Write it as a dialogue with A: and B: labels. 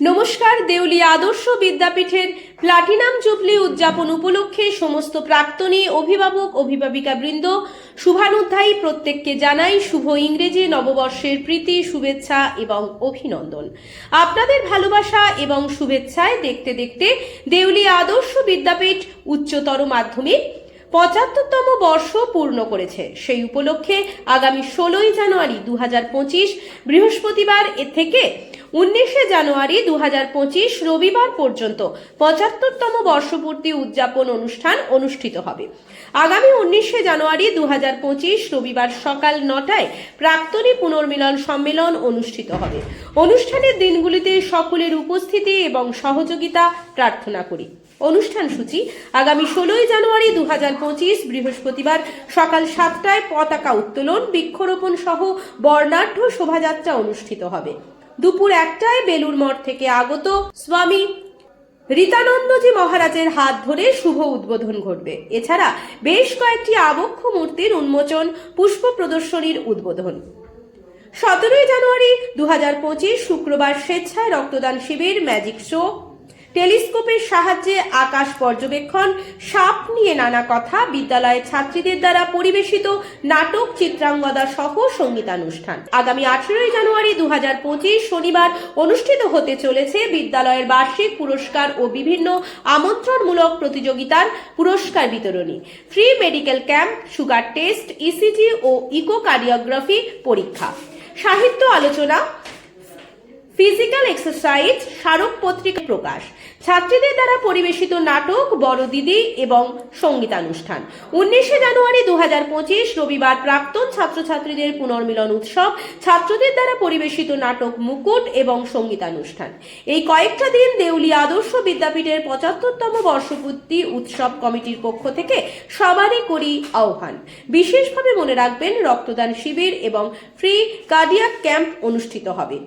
A: নমস্কার দেউলিয়া আদর্শ বিদ্যাপীঠের প্লাটিনাম জুবলি উদযাপন উপলক্ষে সমস্ত প্রাক্তনী, অভিভাবক, অভিভাবিকা বৃন্দ, শুভানুধ্যায়ী প্রত্যেককে জানাই শুভ ইংরেজি নববর্ষের প্রীতি, শুভেচ্ছা এবং অভিনন্দন। আপনাদের ভালোবাসা এবং শুভেচ্ছায় দেখতে দেখতে দেউলিয়া আদর্শ বিদ্যাপীঠ উচ্চতর মাধ্যমিক পঁচাত্তরতম বর্ষ পূর্ণ করেছে। সেই উপলক্ষে আগামী ষোলোই জানুয়ারি দু হাজার পঁচিশ বৃহস্পতিবার এ থেকে উনিশে জানুয়ারি দু হাজার পঁচিশ রবিবার পর্যন্ত পঁচাত্তরতম বর্ষপূর্তি উদযাপন অনুষ্ঠান অনুষ্ঠিত হবে। আগামী উনিশে জানুয়ারি দু হাজার পঁচিশ রবিবার সকাল নটায় প্রাক্তনী পুনর্মিলন সম্মেলন অনুষ্ঠিত হবে। অনুষ্ঠানের দিনগুলিতে সকলের উপস্থিতি এবং সহযোগিতা প্রার্থনা করি। অনুষ্ঠান সূচি, আগামী ষোলোই জানুয়ারি দু হাজার পঁচিশ বৃহস্পতিবার সকাল সাতটায় পতাকা উত্তোলন, বৃক্ষরোপণ সহ বর্ণাঢ্য শোভাযাত্রা অনুষ্ঠিত হবে। দুপুর একটায় বেলুর মঠ থেকে আগত স্বামী রীতানন্দজি মহারাজের হাত ধরে শুভ উদ্বোধন ঘটবে। এছাড়া বেশ কয়েকটি আবক্ষ মূর্তির উন্মোচন, পুষ্প প্রদর্শনীর উদ্বোধন। সতেরোই জানুয়ারি দু হাজার পঁচিশ শুক্রবার স্বেচ্ছায় রক্তদান শিবির ম্যাজিক শো টেলিস্কোপের সাহায্যে আকাশ পর্যবেক্ষণ, সাপ নিয়ে নানা কথা বিদ্যালয়ের ছাত্রীদের দ্বারা পরিবেশিত নাটক চিত্রাঙ্গদা সহ সঙ্গীতানুষ্ঠান। আগামী আঠেরোই জানুয়ারি দুহাজার পঁচিশ শনিবার অনুষ্ঠিত হতে চলেছে বিদ্যালয়ের বার্ষিক পুরস্কার ও বিভিন্ন আমন্ত্রণমূলক প্রতিযোগিতার পুরস্কার বিতরণী। Free medical camp, sugar test ECG ও ইকোকার্ডিওগ্রাফি পরীক্ষা। সাহিত্য আলোচনা ফিজিক্যাল এক্সারসাইজ স্মারক পত্রিকা প্রকাশ। ছাত্রীদের দ্বারা পরিবেশিত নাটক, বড় দিদি এবং সঙ্গীতানুষ্ঠান। উনিশে জানুয়ারি দু হাজার পঁচিশ, রবিবার প্রাক্তন ছাত্রছাত্রীদের পুনর্মিলন উৎসব, ছাত্রদের দ্বারা পরিবেশিত নাটক মুকুট এবং সঙ্গীতানুষ্ঠান। এই কয়েকটা দিন দেউলি আদর্শ বিদ্যাপীঠের পঁচাত্তরতম বর্ষপূর্তি উৎসব কমিটির পক্ষ থেকে সবারই করি আহ্বান। বিশেষভাবে মনে রাখবেন, রক্তদান শিবির এবং ফ্রি কার্ডিয়াক ক্যাম্প অনুষ্ঠিত হবে।